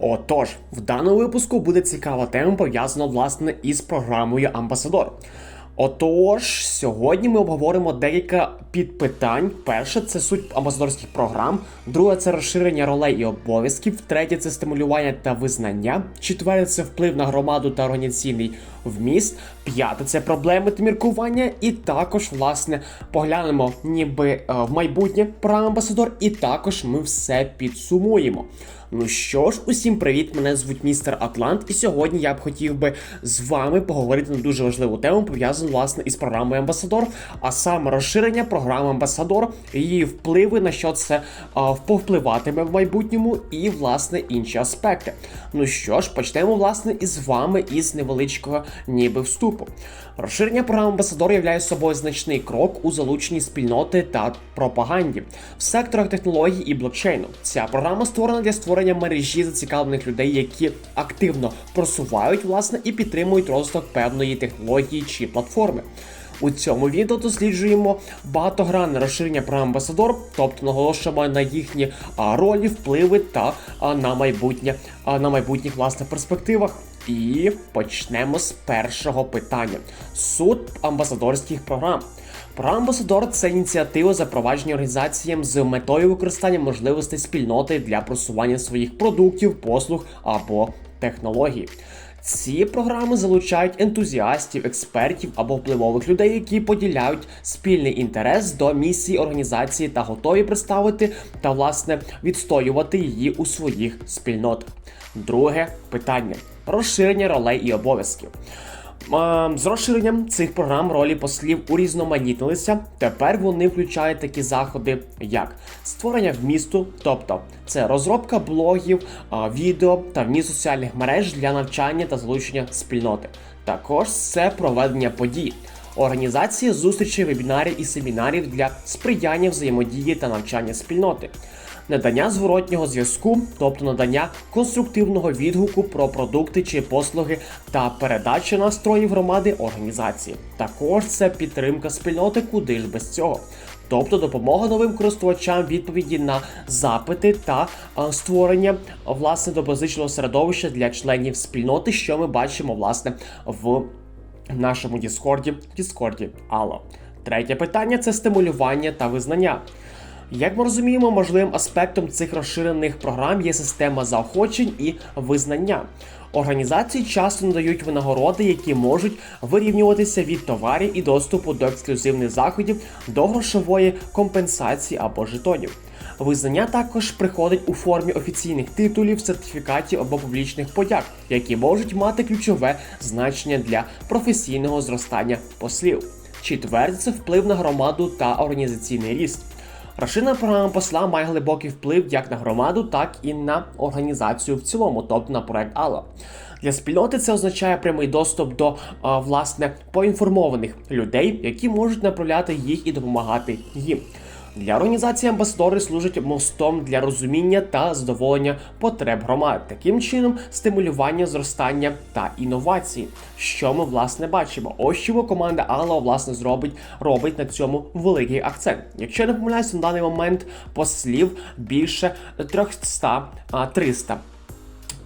Отож, в даному випуску буде цікава тема пов'язана власне із програмою Амбасадор. Отож, сьогодні ми обговоримо декілька підпитань. Перше це суть амбасадорських програм, друге це розширення ролей і обов'язків, третє це стимулювання та визнання, четверте це вплив на громаду та організаційний вміст, п'яте це проблеми та міркування, і також, власне, поглянемо ніби е, в майбутнє про амбасадор, і також ми все підсумуємо. Ну що ж, усім привіт! Мене звуть містер Атлант, і сьогодні я б хотів би з вами поговорити на дуже важливу тему, пов'язану власне із програмою Амбасадор, а саме розширення програми Амбасадор, її впливи на що це а, повпливатиме в майбутньому, і власне інші аспекти. Ну що ж, почнемо власне із вами із невеличкого ніби вступу. Розширення програми Амбасадор являє собою значний крок у залученні спільноти та пропаганді в секторах технологій і блокчейну. Ця програма створена для створення мережі зацікавлених людей, які активно просувають власне і підтримують розвиток певної технології чи платформи. У цьому відео досліджуємо багатогранне розширення програм Амбасадор, тобто наголошуємо на їхні ролі, впливи та на майбутнє на майбутніх власне перспективах. І почнемо з першого питання: суд амбасадорських програм. Програма Амбасадор це ініціатива запровадження організаціям з метою використання можливостей спільноти для просування своїх продуктів, послуг або технологій. Ці програми залучають ентузіастів, експертів або впливових людей, які поділяють спільний інтерес до місії організації та готові представити та власне відстоювати її у своїх спільнотах. Друге питання: розширення ролей і обов'язків. З розширенням цих програм ролі послів урізноманітнилися. Тепер вони включають такі заходи, як створення вмісту, тобто це розробка блогів, відео та вміст соціальних мереж для навчання та залучення спільноти. Також це проведення подій. Організація зустрічей, вебінарів і семінарів для сприяння взаємодії та навчання спільноти, надання зворотнього зв'язку, тобто надання конструктивного відгуку про продукти чи послуги та передача настроїв громади організації. Також це підтримка спільноти, куди ж без цього. Тобто допомога новим користувачам відповіді на запити та а, створення власне доброзичного середовища для членів спільноти, що ми бачимо власне в нашому Діскорді, Діскорді Алло. Третє питання це стимулювання та визнання. Як ми розуміємо, можливим аспектом цих розширених програм є система заохочень і визнання. Організації часто надають винагороди, які можуть вирівнюватися від товарів і доступу до ексклюзивних заходів до грошової компенсації або жетонів. Визнання також приходить у формі офіційних титулів, сертифікатів або публічних подяк, які можуть мати ключове значення для професійного зростання послів. Четверте це вплив на громаду та організаційний ріст. Розширена програма посла має глибокий вплив як на громаду, так і на організацію в цілому, тобто на проект Алла. Для спільноти це означає прямий доступ до а, власне поінформованих людей, які можуть направляти їх і допомагати їм. Для організації амбасадори служать мостом для розуміння та задоволення потреб громад, таким чином стимулювання зростання та інновації, що ми власне бачимо. Ось чого команда Алла власне зробить робить на цьому великий акцент. Якщо я не помиляюся, на даний момент послів більше 300 а, 300.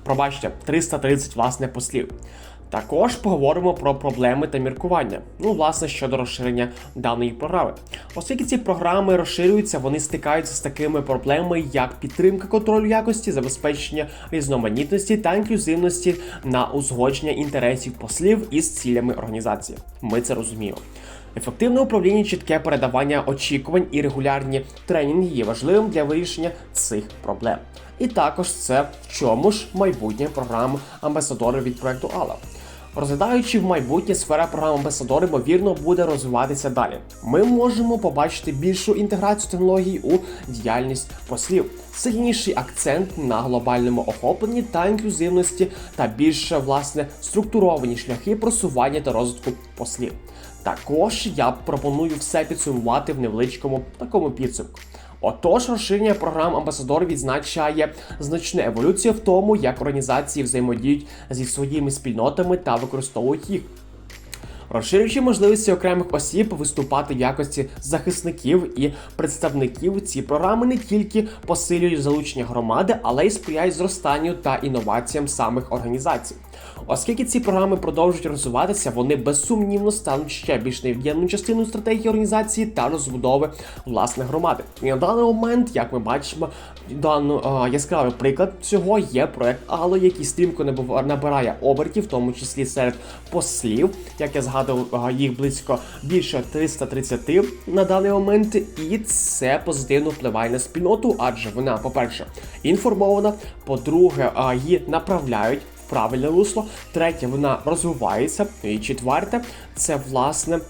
Пробачте, 330 власне послів. Також поговоримо про проблеми та міркування. Ну, власне, щодо розширення даної програми. Оскільки ці програми розширюються, вони стикаються з такими проблемами, як підтримка контролю якості, забезпечення різноманітності та інклюзивності на узгодження інтересів послів із цілями організації. Ми це розуміємо. Ефективне управління, чітке передавання очікувань і регулярні тренінги є важливим для вирішення цих проблем. І також це в чому ж майбутнє програми амбасадори від проекту Алла. Розглядаючи в майбутнє сфера програм амбасадори, ймовірно, буде розвиватися далі. Ми можемо побачити більшу інтеграцію технологій у діяльність послів, сильніший акцент на глобальному охопленні та інклюзивності, та більше власне структуровані шляхи просування та розвитку послів. Також я пропоную все підсумувати в невеличкому такому підсумку. Отож, розширення програм амбасадор відзначає значну еволюцію в тому, як організації взаємодіють зі своїми спільнотами та використовують їх. розширюючи можливості окремих осіб виступати в якості захисників і представників. Ці програми не тільки посилюють залучення громади, але й сприяють зростанню та інноваціям самих організацій. Оскільки ці програми продовжують розвиватися, вони безсумнівно стануть ще більш невід'ємною частиною стратегії організації та розбудови власне громади. І на даний момент, як ми бачимо, дану а, яскравий приклад цього є проект Ало, який стрімко набирає обертів, в тому числі серед послів. Як я згадував, їх близько більше 330 на даний момент, і це позитивно впливає на спільноту, адже вона, по-перше, інформована, по-друге, її направляють правильне русло. Третє, вона розвивається. І четверте, це власне,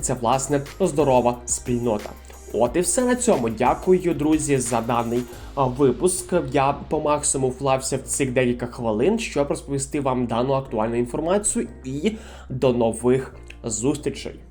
це власне здорова спільнота. От і все на цьому. Дякую, друзі, за даний випуск. Я по максимуму вклався в цих декілька хвилин, щоб розповісти вам дану актуальну інформацію. І до нових зустрічей.